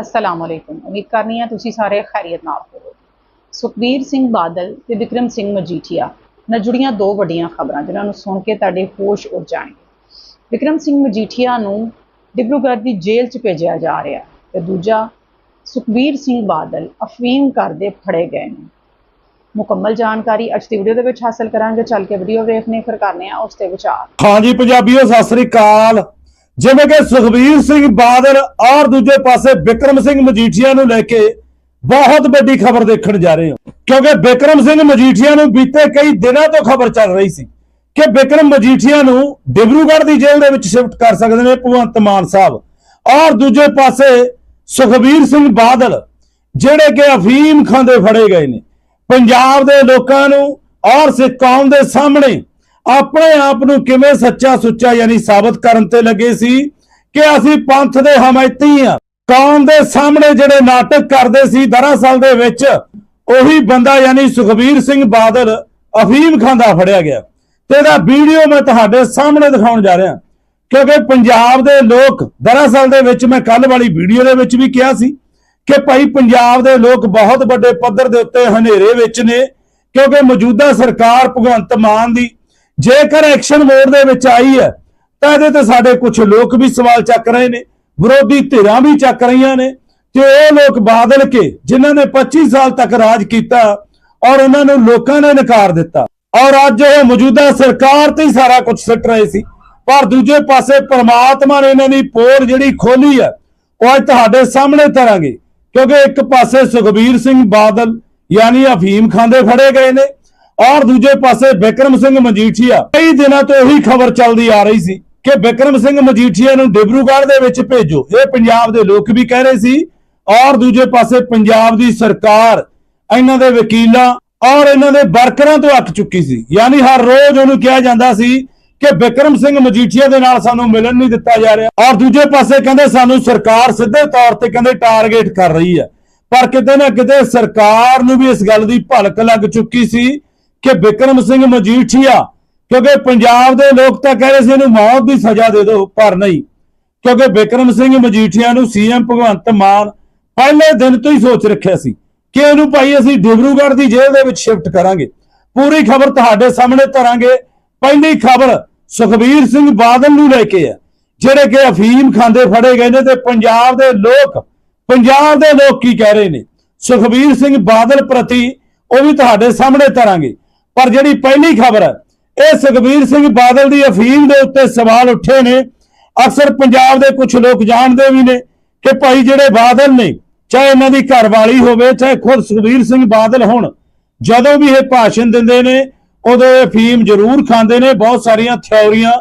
ਅਸਲਾਮ ਅਲੈਕੁਮ। ਉਮੀਦ ਕਰਨੀ ਹੈ ਤੁਸੀਂ ਸਾਰੇ ਖੈਰੀਅਤ ਨਾਲ ਹੋਵੋਗੇ। ਸੁਖਬੀਰ ਸਿੰਘ ਬਾਦਲ ਤੇ ਵਿਕਰਮ ਸਿੰਘ ਮਜੀਠੀਆ ਨਾਲ ਜੁੜੀਆਂ ਦੋ ਵੱਡੀਆਂ ਖਬਰਾਂ, ਜਿਨ੍ਹਾਂ ਨੂੰ ਸੁਣ ਕੇ ਤੁਹਾਡੇ ਹੋਸ਼ ਉੱਡ ਜਾਣਗੇ। ਵਿਕਰਮ ਸਿੰਘ ਮਜੀਠੀਆ ਨੂੰ ਡਿਬਰੂਗੜ੍ਹ ਦੀ ਜੇਲ੍ਹ 'ਚ ਭੇਜਿਆ ਜਾ ਰਿਹਾ ਹੈ ਤੇ ਦੂਜਾ ਸੁਖਬੀਰ ਸਿੰਘ ਬਾਦਲ ਅਫੀਮ ਕਰਦੇ ਫੜੇ ਗਏ ਨੇ। ਮੁਕੰਮਲ ਜਾਣਕਾਰੀ ਅੱਜ ਦੀ ਵੀਡੀਓ ਦੇ ਵਿੱਚ ਹਾਸਲ ਕਰਾਂਗੇ। ਚੱਲ ਕੇ ਵੀਡੀਓ ਵੇਖਨੇ ਫਿਰ ਕਰਨੇ ਆ ਉਸ ਤੇ ਵਿਚਾਰ। ਹਾਂਜੀ, ਪੰਜਾਬੀਓ, ਸਤਿ ਸ੍ਰੀ ਅਕਾਲ। ਜਿਵੇਂ ਕਿ ਸੁਖਬੀਰ ਸਿੰਘ ਬਾਦਲ ਔਰ ਦੂਜੇ ਪਾਸੇ ਵਿਕਰਮ ਸਿੰਘ ਮਜੀਠੀਆ ਨੂੰ ਲੈ ਕੇ ਬਹੁਤ ਵੱਡੀ ਖਬਰ ਦੇਖਣ ਜਾ ਰਹੇ ਹਾਂ। ਕਿਉਂਕਿ ਵਿਕਰਮ ਸਿੰਘ ਮਜੀਠੀਆ ਨੂੰ ਬੀਤੇ ਕਈ ਦਿਨਾਂ ਤੋਂ ਖਬਰ ਚੱਲ ਰਹੀ ਸੀ ਕਿ ਵਿਕਰਮ ਮਜੀਠੀਆ ਨੂੰ ਡਿਬਰੂਗੜ੍ਹ ਦੀ ਜੇਲ੍ਹ ਦੇ ਵਿੱਚ ਸ਼ਿਫਟ ਕਰ ਸਕਦੇ ਨੇ ਭਗਵੰਤ ਮਾਨ ਸਾਹਿਬ। ਔਰ ਦੂਜੇ ਪਾਸੇ ਸੁਖਬੀਰ ਸਿੰਘ ਬਾਦਲ, ਜਿਹੜੇ ਕਿ ਅਫੀਮ ਖਾਂਦੇ ਫੜੇ ਗਏ ਨੇ। ਪੰਜਾਬ ਦੇ ਲੋਕਾਂ ਨੂੰ ਔਰ ਸਿੱਖ ਕੌਮ ਦੇ ਸਾਹਮਣੇ ਆਪਣੇ ਆਪ ਨੂੰ ਕਿਵੇਂ ਸੱਚਾ ਸੁੱਚਾ ਯਾਨੀ ਸਾਬਤ ਕਰਨ ਤੇ ਲੱਗੇ ਸੀ ਕਿ ਅਸੀਂ ਪੰਥ ਦੇ ਹਮਾਇਤੀ ਆ ਕੌਮ ਦੇ ਸਾਹਮਣੇ ਜਿਹੜੇ ਨਾਟਕ ਕਰਦੇ ਸੀ, ਦਰਅਸਲ ਦੇ ਵਿੱਚ ਉਹੀ ਬੰਦਾ ਯਾਨੀ ਸੁਖਬੀਰ ਸਿੰਘ ਬਾਦਲ, ਅਫੀਮ ਖਾਂਦਾ ਫੜਿਆ ਗਿਆ। ਤੇ ਇਹਦਾ ਵੀਡੀਓ ਮੈਂ ਤੁਹਾਡੇ ਸਾਹਮਣੇ ਦਿਖਾਉਣ ਜਾ ਰਿਹਾ। ਕਿਉਂਕਿ ਪੰਜਾਬ ਦੇ ਲੋਕ, ਦਰਅਸਲ ਦੇ ਵਿੱਚ ਮੈਂ ਕੱਲ ਵਾਲੀ ਵੀਡੀਓ ਦੇ ਵਿੱਚ ਵੀ ਕਿਹਾ ਸੀ ਕਿ ਭਾਈ ਪੰਜਾਬ ਦੇ ਲੋਕ ਬਹੁਤ ਵੱਡੇ ਪੱਧਰ ਦੇ ਉੱਤੇ ਹਨੇਰੇ ਵਿੱਚ ਨੇ, ਕਿਉਂਕਿ ਮੌਜੂਦਾ ਸਰਕਾਰ ਭਗਵੰਤ ਮਾਨ ਦੀ ਜੇਕਰ ਐਕਸ਼ਨ ਮੋਡ ਦੇ ਵਿੱਚ ਆਈ ਹੈ, ਤਾਂ ਇਹਦੇ ਤੇ ਸਾਡੇ ਕੁਝ ਲੋਕ ਵੀ ਸਵਾਲ ਚੱਕ ਰਹੇ ਨੇ, ਵਿਰੋਧੀ ਧਿਰਾਂ ਵੀ ਚੱਕ ਰਹੀਆਂ ਨੇ, ਤੇ ਉਹ ਲੋਕ ਬਾਦਲ ਕੇ ਜਿਨ੍ਹਾਂ ਨੇ 25 ਸਾਲ ਤੱਕ ਰਾਜ ਕੀਤਾ ਔਰ ਉਹਨਾਂ ਨੂੰ ਲੋਕਾਂ ਨੇ ਨਕਾਰ ਦਿੱਤਾ। ਔਰ ਅੱਜ ਉਹ ਮੌਜੂਦਾ ਸਰਕਾਰ ਤੇ ਹੀ ਸਾਰਾ ਕੁਝ ਸਿੱਟ ਰਹੇ ਸੀ। ਪਰ ਦੂਜੇ ਪਾਸੇ ਪ੍ਰਮਾਤਮਾ ਨੇ ਇਹਨਾਂ ਦੀ ਪੋਰ ਜਿਹੜੀ ਖੋਲੀ ਹੈ, ਉਹ ਅੱਜ ਤੁਹਾਡੇ ਸਾਹਮਣੇ ਤਰਾਂਗੇ ਕਿਉਂਕਿ ਇੱਕ ਪਾਸੇ ਸੁਖਬੀਰ ਸਿੰਘ ਬਾਦਲ, ਯਾਨੀ ਅਫੀਮ ਖਾਂਦੇ ਫੜੇ ਗਏ ਨੇ ਔਰ ਦੂਜੇ ਪਾਸੇ ਵਿਕਰਮ ਸਿੰਘ ਮਜੀਠੀਆ, ਕਈ ਦਿਨਾਂ ਤੋਂ ਇਹੀ ਖਬਰ ਚੱਲਦੀ ਆ ਰਹੀ ਸੀ ਕਿ ਵਿਕਰਮ ਸਿੰਘ ਮਜੀਠੀਆ ਨੂੰ ਡਿਬਰੂਗੜ੍ਹ ਦੇ ਵਿੱਚ ਭੇਜੋ। ਇਹ ਪੰਜਾਬ ਦੇ ਲੋਕ ਵੀ ਕਹਿ ਰਹੇ ਸੀ ਔਰ ਦੂਜੇ ਪਾਸੇ ਪੰਜਾਬ ਦੀ ਸਰਕਾਰ, ਇਹਨਾਂ ਦੇ ਵਕੀਲਾਂ ਔਰ ਇਹਨਾਂ ਦੇ ਵਰਕਰਾਂ ਤੋਂ ਅੱਕ ਚੁੱਕੀ ਸੀ। ਯਾਨੀ ਹਰ ਰੋਜ਼ ਉਹਨੂੰ ਕਿਹਾ ਜਾਂਦਾ ਸੀ ਕਿ ਵਿਕਰਮ ਸਿੰਘ ਮਜੀਠੀਆ ਦੇ ਨਾਲ ਸਾਨੂੰ ਮਿਲਣ ਨਹੀਂ ਦਿੱਤਾ ਜਾ ਰਿਹਾ। ਔਰ ਦੂਜੇ ਪਾਸੇ ਕਹਿੰਦੇ ਸਾਨੂੰ ਸਰਕਾਰ ਸਿੱਧੇ ਤੌਰ ਤੇ ਕਹਿੰਦੇ ਟਾਰਗੇਟ ਕਰ ਰਹੀ ਹੈ। ਪਰ ਕਿਤੇ ਨਾ ਕਿਤੇ ਸਰਕਾਰ ਨੂੰ ਵੀ ਇਸ ਗੱਲ ਦੀ ਭਲਕ ਲੱਗ ਚੁੱਕੀ ਸੀ ਕਿ ਵਿਕਰਮ ਸਿੰਘ ਮਜੀਠੀਆ, ਕਿਉਂਕਿ ਪੰਜਾਬ ਦੇ ਲੋਕ ਤਾਂ ਕਹਿ ਰਹੇ ਸੀ ਇਹਨੂੰ ਮੌਤ ਦੀ ਸਜ਼ਾ ਦੇ ਦਿਓ, ਪਰ ਨਹੀਂ। ਕਿਉਂਕਿ ਵਿਕਰਮ ਸਿੰਘ ਮਜੀਠੀਆ ਨੂੰ ਸੀਐਮ ਭਗਵੰਤ ਮਾਨ ਪਹਿਲੇ ਦਿਨ ਤੋਂ ਹੀ ਸੋਚ ਰੱਖਿਆ ਸੀ ਕਿ ਇਹਨੂੰ ਭਾਈ ਅਸੀਂ ਡਿਬਰੂਗੜ੍ਹ ਦੀ ਜੇਲ੍ਹ ਦੇ ਵਿੱਚ ਸ਼ਿਫਟ ਕਰਾਂਗੇ। ਪੂਰੀ ਖਬਰ ਤੁਹਾਡੇ ਸਾਹਮਣੇ ਧਰਾਂਗੇ। ਪਹਿਲੀ ਖਬਰ ਸੁਖਬੀਰ ਸਿੰਘ ਬਾਦਲ ਨੂੰ ਲੈ ਕੇ ਹੈ, ਜਿਹੜੇ ਕਿ ਅਫੀਮ ਖਾਂਦੇ ਫੜੇ ਗਏ ਨੇ ਤੇ ਪੰਜਾਬ ਦੇ ਲੋਕ, ਪੰਜਾਬ ਦੇ ਲੋਕ ਕੀ ਕਹਿ ਰਹੇ ਨੇ? ਸੁਖਬੀਰ ਸਿੰਘ ਬਾਦਲ ਪ੍ਰਤੀ ਉਹ ਵੀ ਤੁਹਾਡੇ ਸਾਹਮਣੇ ਧਰਾਂਗੇ। ਪਰ ਜਿਹੜੀ ਪਹਿਲੀ ਖਬਰ ਹੈ, ਇਹ ਸੁਖਬੀਰ ਸਿੰਘ ਬਾਦਲ ਦੀ ਅਫੀਮ ਦੇ ਉੱਤੇ ਸਵਾਲ ਉੱਠੇ ਨੇ। ਅਕਸਰ ਪੰਜਾਬ ਦੇ ਕੁਝ ਲੋਕ ਜਾਣਦੇ ਵੀ ਨੇ ਕਿ ਭਾਈ ਜਿਹੜੇ ਬਾਦਲ ਨੇ, ਚਾਹੇ ਇਹਨਾਂ ਦੀ ਘਰਵਾਲੀ ਹੋਵੇ, ਚਾਹੇ ਖੁਦ ਸੁਖਬੀਰ ਸਿੰਘ ਬਾਦਲ ਹੋਣ, ਜਦੋਂ ਵੀ ਇਹ ਭਾਸ਼ਣ ਦਿੰਦੇ ਨੇ, ਉਦੋਂ ਇਹ ਅਫੀਮ ਜ਼ਰੂਰ ਖਾਂਦੇ ਨੇ। ਬਹੁਤ ਸਾਰੀਆਂ ਥਿਉਰੀਆਂ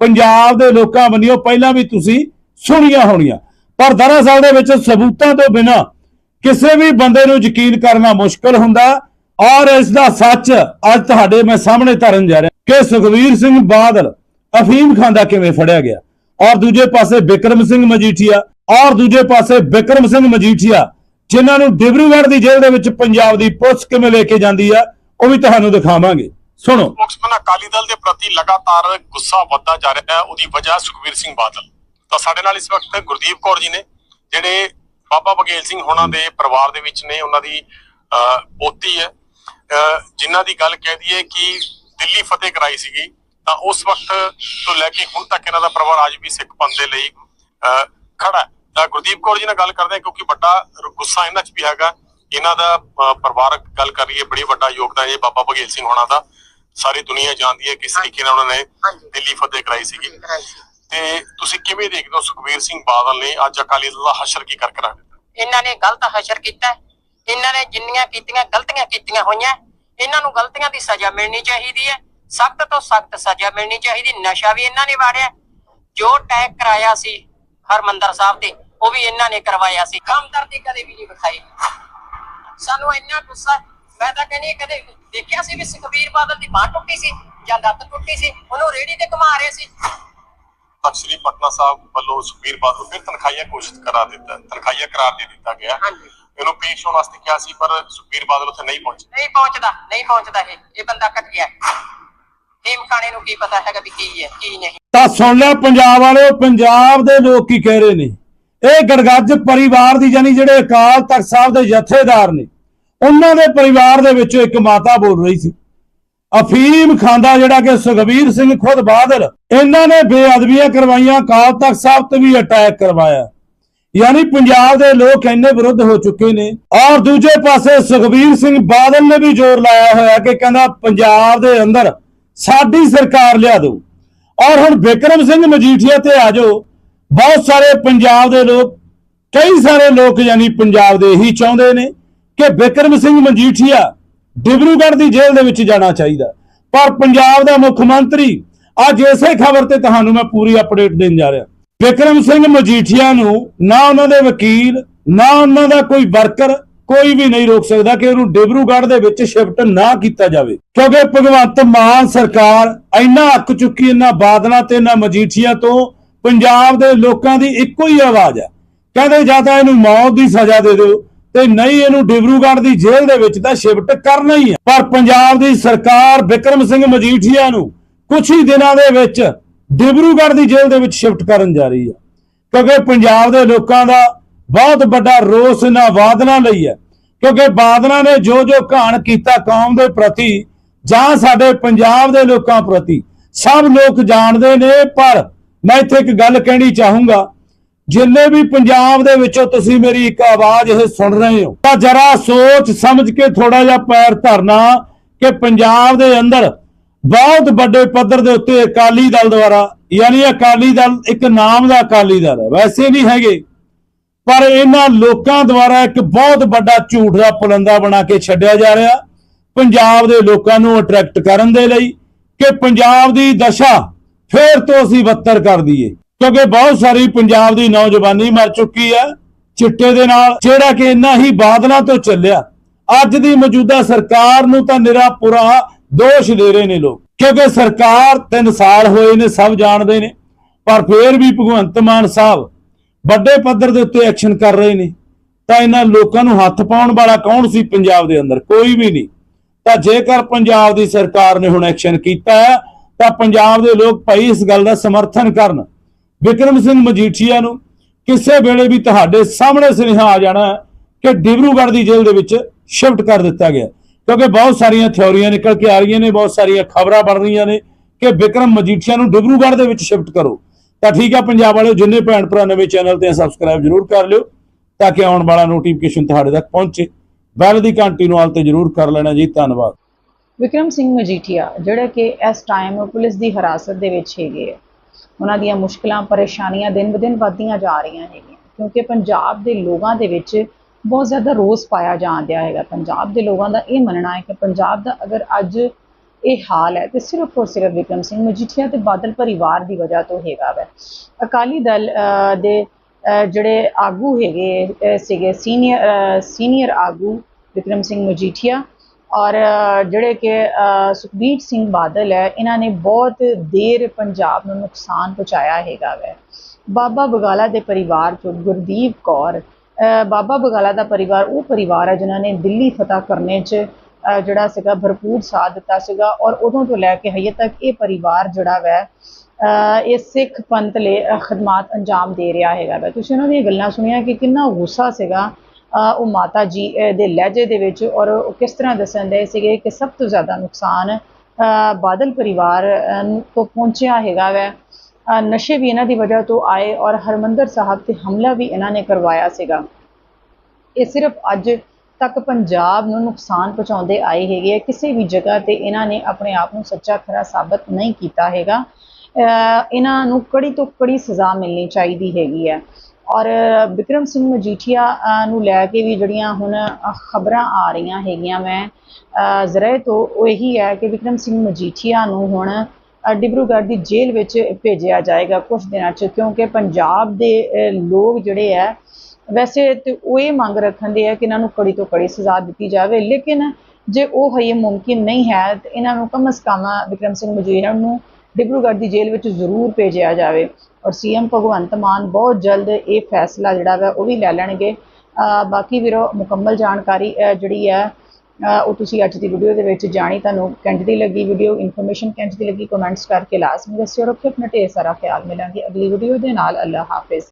ਪੰਜਾਬ ਦੇ ਲੋਕਾਂ ਵੱਲੋਂ ਪਹਿਲਾਂ ਵੀ ਤੁਸੀਂ ਸੁਣੀਆਂ ਹੋਣੀਆਂ। ਪਰ ਦਰਅਸਲ ਦੇ ਵਿੱਚ ਸਬੂਤਾਂ ਤੋਂ ਬਿਨਾ ਕਿਸੇ ਵੀ ਬੰਦੇ ਨੂੰ ਯਕੀਨ ਕਰਨਾ ਮੁਸ਼ਕਲ ਹੁੰਦਾ। ਔਰ ਇਸ ਦਾ ਸੱਚ ਅੱਜ ਤੁਹਾਡੇ ਮੈਂ ਸਾਹਮਣੇ ਧਰਨ ਜਾ ਰਿਹਾ ਕਿ ਸੁਖਵੀਰ ਸਿੰਘ ਬਾਦਲ ਅਫੀਮ ਖਾਂਦਾ ਕਿਵੇਂ ਫੜਿਆ ਗਿਆ? ਔਰ ਦੂਜੇ ਪਾਸੇ ਵਿਕਰਮ ਸਿੰਘ ਮਜੀਠੀਆ ਔਰ ਦੂਜੇ ਪਾਸੇ ਵਿਕਰਮ ਸਿੰਘ ਮਜੀਠੀਆ ਜਿਨ੍ਹਾਂ ਨੂੰ ਡਿਬਰੂਗੜ੍ਹ ਦੀ ਜੇਲ੍ਹ ਦੇ ਵਿੱਚ ਪੰਜਾਬ ਦੀ ਪੁਲਿਸ ਕਿਵੇਂ ਲੈ ਕੇ ਜਾਂਦੀ ਆ ਉਹ ਵੀ ਤੁਹਾਨੂੰ ਦਿਖਾਵਾਂਗੇ। ਸੁਣੋ। ਸਪੋਕਸਮੈਨ ਅਕਾਲੀ ਦਲ ਦੇ ਪ੍ਰਤੀ ਲਗਾਤਾਰ ਗੁੱਸਾ ਵੱਧਦਾ ਜਾ ਰਿਹਾ ਹੈ ਉਹਦੀ ਵਜ੍ਹਾ ਸੁਖਬੀਰ ਸਿੰਘ ਬਾਦਲ। ਤਾਂ ਸਾਡੇ ਨਾਲ ਇਸ ਵਕਤ ਗੁਰਦੀਪ ਕੌਰ ਜੀ ਨੇ ਜਿਹੜੇ ਬਾਬਾ ਬਗੇਲ ਸਿੰਘ ਹੋਣਾ ਦੇ ਪਰਿਵਾਰ ਦੇ ਵਿੱਚ ਨੇ ਉਹਨਾਂ ਦੀ ਅਹ, ਪੋਤੀ ਹੈ। ਜਿਨ੍ਹਾਂ ਦੀ ਗੱਲ ਕਹਿ ਦਈਏ ਕਿ ਦਿੱਲੀ ਫਤਿਹ ਕਰਾਈ ਸੀਗੀ ਤਾਂ ਉਸ ਵਕਤ ਤੋਂ ਲੈ ਕੇ ਹੁਣ ਤੱਕ ਇਹਨਾਂ ਦਾ ਪਰਿਵਾਰ ਅੱਜ ਵੀ ਸਿੱਖ ਪੰਥ ਦੇ ਲਈ ਖੜਾ ਹੈ। ਤਾਂ ਗੁਰਦੀਪ ਕੌਰ ਜੀ ਨਾਲ ਗੱਲ ਕਰਦੇ ਹਾਂ ਕਿਉਂਕਿ ਵੱਡਾ ਗੁੱਸਾ ਇਹਨਾਂ 'ਚ ਵੀ ਹੈਗਾ। ਇਹਨਾਂ ਦਾ ਪਰਿਵਾਰਕ ਗੱਲ ਕਰ ਰਹੀ ਹੈ ਬੜੀ ਵੱਡਾ ਯੋਗਦਾਨ ਹੈ ਬਾਬਾ ਬਗੇਲ ਸਿੰਘ ਹੋਣਾ ਦਾ। ਸਾਰੀ ਦੁਨੀਆ ਜਾਣਦੀ ਹੈ ਕਿਸ ਤਰੀਕੇ ਨਾਲ ਉਹਨਾਂ ਨੇ। ਦਿੱਲੀ ਫਤਿਹ ਕਰਾਈ ਸੀਗੀ। ਤੇ ਤੁਸੀਂ ਕਿਵੇਂ ਦੇਖਦੇ ਹੋ ਸੁਖਬੀਰ ਸਿੰਘ ਬਾਦਲ ਨੇ ਅੱਜ ਅਕਾਲੀ ਦਲ ਦਾ ਹਸ਼ਰ ਕੀ ਕਰਕੇ ਰੱਖ ਦਿੱਤਾ? ਇਹਨਾਂ ਨੇ ਗਲਤ ਹਸ਼ਰ ਕੀਤਾ। ਇਹਨਾਂ ਨੇ ਜਿੰਨੀਆਂ ਕੀਤੀਆਂ ਗਲਤੀਆਂ ਕੀਤੀਆਂ ਹੋਈਆਂ ਇਹਨਾਂ ਨੂੰ ਗਲਤੀਆਂ ਦੀ ਸਜ਼ਾ ਮਿਲਣੀ ਚਾਹੀਦੀ ਹੈ। ਸਖਤ ਤੋਂ ਸਖਤ ਸਜ਼ਾ ਮਿਲਣੀ ਚਾਹੀਦੀ ਨਸ਼ਾ ਵੀ ਇਹਨਾਂ ਨੇ ਵਾੜਿਆ। ਜੋ ਟੈਗ ਕਰਾਇਆ ਸੀ ਹਰਮੰਦਰ ਸਾਹਿਬ ਤੇ ਉਹ ਵੀ ਇਹਨਾਂ ਨੇ ਕਰਵਾਇਆ ਸੀ। ਹਮਦਰਦੀ ਕਦੇ ਵੀ ਨਹੀਂ ਵਿਖਾਈ। ਸਾਨੂੰ ਇੰਨਾ ਗੁੱਸਾ ਮੈਂ ਤਾਂ ਕਹਿੰਦੀ ਕਦੇ ਦੇਖਿਆ ਸੀ ਵੀ ਸੁਖਬੀਰ ਬਾਦਲ ਦੀ ਬਾਹ ਟੁੱਟੀ ਸੀ ਜਾਂ ਲੱਤ ਟੁੱਟੀ ਸੀ? ਉਹਨੂੰ ਰੇੜੀ ਤੇ ਘੁਮਾ ਰਹੇ ਸੀ। ਸ੍ਰੀ ਪਟਨਾ ਸਾਹਿਬ ਵੱਲੋਂ ਸੁਖਬੀਰ ਬਾਦਲ ਨੂੰ ਫਿਰ ਤਨਖਾਹੀਆ ਘੋਸ਼ਿਤ ਕਰਾ ਦਿੱਤਾ ਤਨਖਾਹੀਆ ਕਰਾਰ ਦੇ ਦਿੱਤਾ ਗਿਆ। ਹਾਂਜੀ। ਇਹਨੂੰ ਪੇਸ਼ ਹੋਣ ਵਾਸਤੇ ਕਿਹਾ ਸੀ ਪਰ ਸੁਖਬੀਰ ਬਾਦਲ ਉੱਥੇ ਨਹੀਂ ਪਹੁੰਚੇ। ਨਹੀਂ ਪਹੁੰਚਦਾ ਨਹੀਂ ਪਹੁੰਚਦਾ ਇਹ। ਇਹ ਬੰਦਾ ਘਟ ਗਿਆ। ਹੇਮ ਖਾਣੇ ਨੂੰ ਕੀ ਪਤਾ ਹੈਗਾ ਵੀ ਕੀ ਹੈ ਕੀ ਨਹੀਂ। ਤਾਂ ਸੁਣ ਲਿਆ ਪੰਜਾਬ ਵਾਲਿਓ ਪੰਜਾਬ ਦੇ ਲੋਕ ਕੀ ਕਹਿ ਰਹੇ ਨੇ? ਇਹ ਗੜਗੱਜ ਪਰਿਵਾਰ ਦੀ ਯਾਨੀ ਜਿਹੜੇ ਅਕਾਲ ਤਖਤ ਸਾਹਿਬ ਦੇ ਜਥੇਦਾਰ ਨੇ ਉਹਨਾਂ ਦੇ ਪਰਿਵਾਰ ਦੇ ਵਿੱਚੋਂ ਇੱਕ ਮਾਤਾ ਬੋਲ ਰਹੀ ਸੀ। ਅਫੀਮ ਖਾਂਦਾ ਜਿਹੜਾ ਕਿ ਸੁਖਬੀਰ ਸਿੰਘ ਖੁਦ ਬਾਦਲ ਇਹਨਾਂ ਨੇ ਬੇਅਦਬੀਆਂ ਕਰਵਾਈਆਂ ਅਕਾਲ ਤਖਤ ਸਾਹਿਬ ਤੇ ਵੀ ਅਟੈਕ ਕਰਵਾਇਆ। ਯਾਨੀ ਪੰਜਾਬ ਦੇ ਲੋਕ ਇੰਨੇ ਵਿਰੁੱਧ ਹੋ ਚੁੱਕੇ ਨੇ। ਔਰ ਦੂਜੇ ਪਾਸੇ ਸੁਖਬੀਰ ਸਿੰਘ ਬਾਦਲ ਨੇ ਵੀ ਜ਼ੋਰ ਲਾਇਆ ਹੋਇਆ ਕਿ ਕਹਿੰਦਾ ਪੰਜਾਬ ਦੇ ਅੰਦਰ ਸਾਡੀ ਸਰਕਾਰ ਲਿਆ ਦਿਓ। ਔਰ ਹੁਣ ਬਿਕਰਮ ਸਿੰਘ ਮਜੀਠੀਆ ਤੇ ਆ ਜਾਓ। ਬਹੁਤ ਸਾਰੇ ਪੰਜਾਬ ਦੇ ਲੋਕ, ਕਈ ਸਾਰੇ ਲੋਕ ਯਾਨੀ ਪੰਜਾਬ ਦੇ ਇਹੀ ਚਾਹੁੰਦੇ ਨੇ ਕਿ ਬਿਕਰਮ ਸਿੰਘ ਮਜੀਠੀਆ ਡਿਬਰੂਗੜ੍ਹ ਦੀ ਜੇਲ੍ਹ ਦੇ ਵਿੱਚ ਜਾਣਾ ਚਾਹੀਦਾ। ਪਰ ਪੰਜਾਬ ਦਾ ਮੁੱਖ ਮੰਤਰੀ ਅੱਜ ਇਸੇ ਖਬਰ ਤੇ ਤੁਹਾਨੂੰ ਮੈਂ ਪੂਰੀ ਅਪਡੇਟ ਦੇਣ ਜਾ ਰਿਹਾ। ਬਿਕਰਮ ਸਿੰਘ ਮਜੀਠੀਆ ਨੂੰ ਨਾ ਉਹਨਾਂ ਦੇ ਵਕੀਲ, ਨਾ ਉਹਨਾਂ ਦਾ ਕੋਈ ਵਰਕਰ, ਕੋਈ ਵੀ ਨਹੀਂ ਰੋਕ ਸਕਦਾ ਕਿ ਉਹਨੂੰ ਡਿਬਰੂਗੜ੍ਹ ਦੇ ਵਿੱਚ ਸ਼ਿਫਟ ਨਾ ਕੀਤਾ ਜਾਵੇ। ਕਿਉਂਕਿ ਭਗਵੰਤ ਮਾਨ ਸਰਕਾਰ ਇੰਨਾ ਅੱਕ ਚੁੱਕੀ ਇਹਨਾਂ ਬਾਦਲਾਂ ਤੇ ਇਹਨਾਂ ਮਜੀਠੀਆ ਤੋਂ ਪੰਜਾਬ ਦੇ ਲੋਕਾਂ ਦੀ ਇੱਕੋ ਹੀ ਆਵਾਜ਼ ਹੈ। ਕਹਿੰਦੇ ਜਾਂ ਤਾਂ ਇਹਨੂੰ ਮੌਤ ਦੀ ਸਜ਼ਾ ਦੇ ਦਿਓ ਤੇ ਨਹੀਂ ਇਹਨੂੰ ਡਿਬਰੂਗੜ੍ਹ ਦੀ ਜੇਲ੍ਹ ਦੇ ਵਿੱਚ ਤਾਂ ਸ਼ਿਫਟ ਕਰਨਾ ਹੀ ਹੈ। ਪਰ ਪੰਜਾਬ ਦੀ ਸਰਕਾਰ ਬਿਕਰਮ ਸਿੰਘ ਮਜੀਠੀਆ ਨੂੰ ਕੁਝ ਹੀ ਦਿਨਾਂ ਦੇ ਵਿੱਚ ਡਿਬਰੂਗੜ੍ਹ ਦੀ ਜੇਲ੍ਹ ਦੇ ਵਿੱਚ ਸ਼ਿਫਟ ਕਰਨ ਜਾ ਰਹੀ ਹੈ। ਕਿਉਂਕਿ ਪੰਜਾਬ ਦੇ ਲੋਕਾਂ ਦਾ ਬਹੁਤ ਵੱਡਾ ਰੋਸ ਇਹਨਾਂ ਬਾਦਲਾਂ ਲਈ ਹੈ। ਕਿਉਂਕਿ ਬਾਦਲਾਂ ਨੇ ਜੋ ਜੋ ਘਾਣ ਕੀਤਾ ਕੌਮ ਦੇ ਪ੍ਰਤੀ ਜਾਂ ਸਾਡੇ ਪੰਜਾਬ ਦੇ ਲੋਕਾਂ ਪ੍ਰਤੀ, ਸਭ ਲੋਕ ਜਾਣਦੇ ਨੇ, ਪਰ ਮੈਂ ਇੱਥੇ ਇੱਕ ਗੱਲ ਕਹਿਣੀ ਚਾਹੂੰਗਾ। ਜਿੰਨੇ ਵੀ ਪੰਜਾਬ ਦੇ ਵਿੱਚੋਂ ਤੁਸੀਂ ਮੇਰੀ ਇੱਕ ਆਵਾਜ਼ ਇਹ ਸੁਣ ਰਹੇ ਹੋ, ਤਾਂ ਜਰਾ ਸੋਚ ਸਮਝ ਕੇ ਥੋੜਾ ਜਿਹਾ ਪੈਰ ਧਰਨਾ ਕਿ ਪੰਜਾਬ ਦੇ ਅੰਦਰ ਬਹੁਤ ਵੱਡੇ ਪੱਧਰ ਦੇ ਉੱਤੇ ਅਕਾਲੀ ਦਲ ਦੁਆਰਾ, ਯਾਨੀ ਅਕਾਲੀ ਦਲ ਇੱਕ ਨਾਮ ਦਾ ਅਕਾਲੀ ਦਲ ਹੈ, ਵੈਸੇ ਨਹੀਂ ਹੈਗੇ, ਪਰ ਇਹਨਾਂ ਲੋਕਾਂ ਦੁਆਰਾ ਇੱਕ ਬਹੁਤ ਵੱਡਾ ਝੂਠ ਦਾ ਪੁਲੰਦਾ ਬਣਾ ਕੇ ਛੱਡਿਆ ਜਾ ਰਿਹਾ, ਪੰਜਾਬ ਦੇ ਲੋਕਾਂ ਨੂੰ ਅਟਰੈਕਟ ਕਰਨ ਦੇ ਲਈ ਕਿ ਪੰਜਾਬ ਦੀ ਦਸ਼ਾ ਫੇਰ ਤੋਂ ਅਸੀਂ ਬੱਤਰ ਕਰ ਦਈਏ, ਕਿਉਂਕਿ ਬਹੁਤ ਸਾਰੀ ਪੰਜਾਬ ਦੀ ਨੌਜਵਾਨੀ ਮਰ ਚੁੱਕੀ ਹੈ, ਚਿੱਟੇ ਦੇ ਨਾਲ, ਜਿਹੜਾ ਕਿ ਇੰਨਾ ਹੀ ਬਾਦਲਾਂ ਤੋਂ ਚੱਲਿਆ, ਅੱਜ ਦੀ ਮੌਜੂਦਾ ਸਰਕਾਰ ਨੂੰ ਤਾਂ ਨਿਰਾ ਪੂਰਾ ਦੋਸ਼ ਦੇ ਰਹੇ ਨੇ ਲੋਕ। ਕਿਉਂਕਿ ਸਰਕਾਰ 3 ਸਾਲ ਹੋਏ ਨੇ, ਸਭ ਜਾਣਦੇ ਨੇ। ਪਰ ਫੇਰ ਵੀ ਭਗਵੰਤ ਮਾਨ ਸਾਹਿਬ ਵੱਡੇ ਪੱਧਰ ਦੇ ਉੱਤੇ ਐਕਸ਼ਨ ਕਰ ਰਹੇ ਨੇ। ਤਾਂ ਇਹਨਾਂ ਲੋਕਾਂ ਨੂੰ ਹੱਥ ਪਾਉਣ ਵਾਲਾ ਕੌਣ ਸੀ ਪੰਜਾਬ ਦੇ ਅੰਦਰ? ਕੋਈ ਵੀ ਨਹੀਂ। ਤਾਂ ਜੇਕਰ ਪੰਜਾਬ ਦੀ ਸਰਕਾਰ ਨੇ ਹੁਣ ਐਕਸ਼ਨ ਕੀਤਾ ਹੈ, ਤਾਂ ਪੰਜਾਬ ਦੇ ਲੋਕ ਭਾਈ ਇਸ ਗੱਲ ਦਾ ਸਮਰਥਨ ਕਰਨ। ਵਿਕਰਮ ਸਿੰਘ ਮਜੀਠੀਆ ਨੂੰ ਕਿਸੇ ਵੇਲੇ ਵੀ ਤੁਹਾਡੇ ਸਾਹਮਣੇ ਸੁਨੇਹਾ ਆ ਜਾਣਾ ਕਿ ਡਿਬਰੂਗੜ੍ਹ ਦੀ ਜੇਲ੍ਹ ਦੇ ਵਿੱਚ ਸ਼ਿਫਟ ਕਰ ਦਿੱਤਾ ਗਿਆ। ਕਿਉਂਕਿ ਬਹੁਤ ਸਾਰੀਆਂ ਥਿਉਰੀਆਂ ਨਿਕਲ ਕੇ ਆ ਰਹੀਆਂ ਨੇ, ਬਹੁਤ ਸਾਰੀਆਂ ਖਬਰਾਂ ਬਣ ਰਹੀਆਂ ਨੇ ਕਿ ਵਿਕਰਮ ਮਜੀਠੀਆ ਨੂੰ ਡਿਬਰੂਗੜ੍ਹ ਦੇ ਵਿੱਚ ਸ਼ਿਫਟ ਕਰੋ। ਤਾਂ ਠੀਕ ਆ ਪੰਜਾਬ ਵਾਲਿਓ, ਜਿੰਨੇ ਭੈਣ ਭਰਾ ਨਵੇਂ ਚੈਨਲ ਤੇ ਸਬਸਕ੍ਰਾਈਬ ਜਰੂਰ ਕਰ ਲਿਓ ਤਾਂ ਕਿ ਆਉਣ ਵਾਲਾ ਨੋਟੀਫਿਕੇਸ਼ਨ ਤੁਹਾਡੇ ਤੱਕ ਪਹੁੰਚੇ। ਬੈਲ ਦੀ ਘੰਟੀ ਨੂੰ ਆਲ ਤੇ ਜਰੂਰ ਕਰ ਲੈਣਾ ਜੀ। ਧੰਨਵਾਦ। ਵਿਕਰਮ ਸਿੰਘ ਮਜੀਠੀਆ, ਜਿਹੜਾ ਕਿ ਇਸ ਟਾਈਮ ਪੁਲਿਸ ਦੀ ਹਿਰਾਸਤ ਦੇ ਵਿੱਚ ਹੈਗੇ ਆ, ਉਹਨਾਂ ਦੀਆਂ ਮੁਸ਼ਕਲਾਂ, ਪਰੇਸ਼ਾਨੀਆਂ ਦਿਨ ਬ ਦਿਨ ਵੱਧਦੀਆਂ ਜਾ ਰਹੀਆਂ ਹੈਗੀਆਂ। ਕਿਉਂਕਿ ਪੰਜਾਬ ਦੇ ਲੋਕਾਂ ਦੇ ਵਿੱਚ ਬਹੁਤ ਜ਼ਿਆਦਾ ਰੋਸ ਪਾਇਆ ਜਾਂਦਾ ਹੈਗਾ ਪੰਜਾਬ ਦੇ ਲੋਕਾਂ ਦਾ ਇਹ ਮੰਨਣਾ ਹੈ ਕਿ ਪੰਜਾਬ ਦਾ ਅਗਰ ਅੱਜ ਇਹ ਹਾਲ ਹੈ ਤੇ ਸਿਰਫ ਔਰ ਸਿਰਫ ਵਿਕਰਮ ਸਿੰਘ ਮਜੀਠੀਆ ਤੇ ਬਾਦਲ ਪਰਿਵਾਰ ਦੀ ਵਜ੍ਹਾ ਤੋਂ ਹੈਗਾ ਵੈ। ਅਕਾਲੀ ਦਲ ਦੇ ਜਿਹੜੇ ਆਗੂ ਹੈਗੇ ਸੀਗੇ ਸੀਨੀਅਰ ਸੀਨੀਅਰ ਆਗੂ ਵਿਕਰਮ ਸਿੰਘ ਮਜੀਠੀਆ ਔਰ ਜਿਹੜੇ ਕਿ ਸੁਖਬੀਰ ਸਿੰਘ ਬਾਦਲ ਹੈ, ਇਹਨਾਂ ਨੇ ਬਹੁਤ ਦੇਰ ਪੰਜਾਬ ਨੂੰ ਨੁਕਸਾਨ ਪਹੁੰਚਾਇਆ ਹੈਗਾ ਵੈ। ਬਾਬਾ ਬਗਾਲਾ ਦੇ ਪਰਿਵਾਰ ਚੋਂ ਗੁਰਦੀਪ ਕੌਰ ਬਾਬਾ ਬਗਾਲਾ ਦਾ ਪਰਿਵਾਰ, ਉਹ ਪਰਿਵਾਰ ਹੈ ਜਿਨ੍ਹਾਂ ਨੇ ਦਿੱਲੀ ਫਤਿਹ ਕਰਨੇ 'ਚ ਜਿਹੜਾ ਸੀਗਾ ਭਰਪੂਰ ਸਾਥ ਦਿੱਤਾ ਸੀਗਾ ਔਰ ਉਦੋਂ ਤੋਂ ਲੈ ਕੇ ਹਜੇ ਤੱਕ ਇਹ ਪਰਿਵਾਰ ਜਿਹੜਾ ਵੈ ਇਹ ਸਿੱਖ ਪੰਥ ਲਈ ਖਦਮਾਤ ਅੰਜਾਮ ਦੇ ਰਿਹਾ ਹੈਗਾ ਵਾ। ਤੁਸੀਂ ਉਹਨਾਂ ਦੀਆਂ ਗੱਲਾਂ ਸੁਣੀਆਂ ਕਿ ਕਿੰਨਾ ਗੁੱਸਾ ਸੀਗਾ ਉਹ ਮਾਤਾ ਜੀ ਦੇ ਲਹਿਜੇ ਦੇ ਵਿੱਚ ਔਰ ਉਹ ਕਿਸ ਤਰ੍ਹਾਂ ਦੱਸਣ ਦੇ ਸੀਗੇ ਕਿ ਸਭ ਤੋਂ ਜ਼ਿਆਦਾ ਨੁਕਸਾਨ ਬਾਦਲ ਪਰਿਵਾਰ ਤੋਂ ਪਹੁੰਚਿਆ ਹੈਗਾ ਵੈ। ਨਸ਼ੇ ਵੀ ਇਹਨਾਂ ਦੀ ਵਜ੍ਹਾ ਤੋਂ ਆਏ ਔਰ ਹਰਮੰਦਰ ਸਾਹਿਬ ਤੇ ਹਮਲਾ ਵੀ ਇਹਨਾਂ ਨੇ ਕਰਵਾਇਆ ਸੀਗਾ। ਇਹ ਸਿਰਫ ਅੱਜ ਤੱਕ ਪੰਜਾਬ ਨੂੰ ਨੁਕਸਾਨ ਪਹੁੰਚਾਉਂਦੇ ਆਏ ਹੈਗੇ ਆ। ਕਿਸੇ ਵੀ ਜਗ੍ਹਾ ਤੇ ਇਹਨਾਂ ਨੇ ਆਪਣੇ ਆਪ ਨੂੰ ਸੱਚਾ ਖਰਾ ਸਾਬਤ ਨਹੀਂ ਕੀਤਾ ਹੈਗਾ। ਇਹਨਾਂ ਨੂੰ ਕੜੀ ਤੋਂ ਕੜੀ ਸਜ਼ਾ ਮਿਲਣੀ ਚਾਹੀਦੀ ਹੈਗੀ ਹੈ ਔਰ ਵਿਕਰਮ ਸਿੰਘ ਮਜੀਠੀਆ ਨੂੰ ਲੈ ਕੇ ਵੀ ਜਿਹੜੀਆਂ ਹੁਣ ਖਬਰਾਂ ਆ ਰਹੀਆਂ ਹੈਗੀਆਂ ਮੈਂ ਜ਼ਰੇ ਤੋਂ ਉਹ ਇਹੀ ਹੈ ਕਿ ਵਿਕਰਮ ਸਿੰਘ ਮਜੀਠੀਆ ਨੂੰ ਹੁਣ ਡਿਬਰੂਗੜ੍ਹ ਦੀ ਜੇਲ੍ਹ ਵਿੱਚ ਭੇਜਿਆ ਜਾਏਗਾ ਕੁਝ ਦਿਨਾਂ 'ਚ, ਕਿਉਂਕਿ ਪੰਜਾਬ ਦੇ ਲੋਕ ਜਿਹੜੇ ਹੈ ਵੈਸੇ ਤੇ ਉਹ ਇਹ ਮੰਗ ਰੱਖਦੇ ਆ ਕਿ ਇਹਨਾਂ ਨੂੰ ਕੜੀ ਤੋਂ ਕੜੀ ਸਜ਼ਾ ਦਿੱਤੀ ਜਾਵੇ, ਲੇਕਿਨ ਜੇ ਉਹ ਹਜੇ ਮੁਮਕਿਨ ਨਹੀਂ ਹੈ, ਤੇ ਇਹਨਾਂ ਨੂੰ ਕਮ ਸ ਕਮ ਵਿਕਰਮ ਸਿੰਘ ਮਜੀਠੀਆ ਨੂੰ ਡਿਬਰੂਗੜ੍ਹ ਦੀ ਜੇਲ੍ਹ ਵਿੱਚ ਜ਼ਰੂਰ ਭੇਜਿਆ ਜਾਵੇ। ਔਰ ਸੀਐਮ ਭਗਵੰਤ ਮਾਨ ਬਹੁਤ ਜਲਦ ਇਹ ਫੈਸਲਾ ਜਿਹੜਾ ਵਾ ਉਹ ਵੀ ਲੈ ਲੈਣਗੇ। ਬਾਕੀ ਵੀਰੋ, ਮੁਕੰਮਲ ਜਾਣਕਾਰੀ ਜਿਹੜੀ ਹੈ ਉਹ ਤੁਸੀਂ ਅੱਜ ਦੀ ਵੀਡੀਓ ਦੇ ਵਿੱਚ ਜਾਣੀ, ਤੁਹਾਨੂੰ ਕਿੰਝ ਦੀ ਲੱਗੀ ਵੀਡੀਓ ਇਨਫੋਰਮੇਸ਼ਨ ਕਿੰਝ ਦੀ ਲੱਗੀ ਕਮੈਂਟਸ ਕਰਕੇ ਲਾਜ਼ਮੀ ਦੱਸਿਓ ਰੱਖਿਓ ਆਪਣਾ ਢੇਰ ਸਾਰਾ ਖਿਆਲ ਮਿਲਾਂਗੇ। ਅਗਲੀ ਵੀਡੀਓ ਦੇ ਨਾਲ ਅੱਲਾ ਹਾਫਿਜ਼।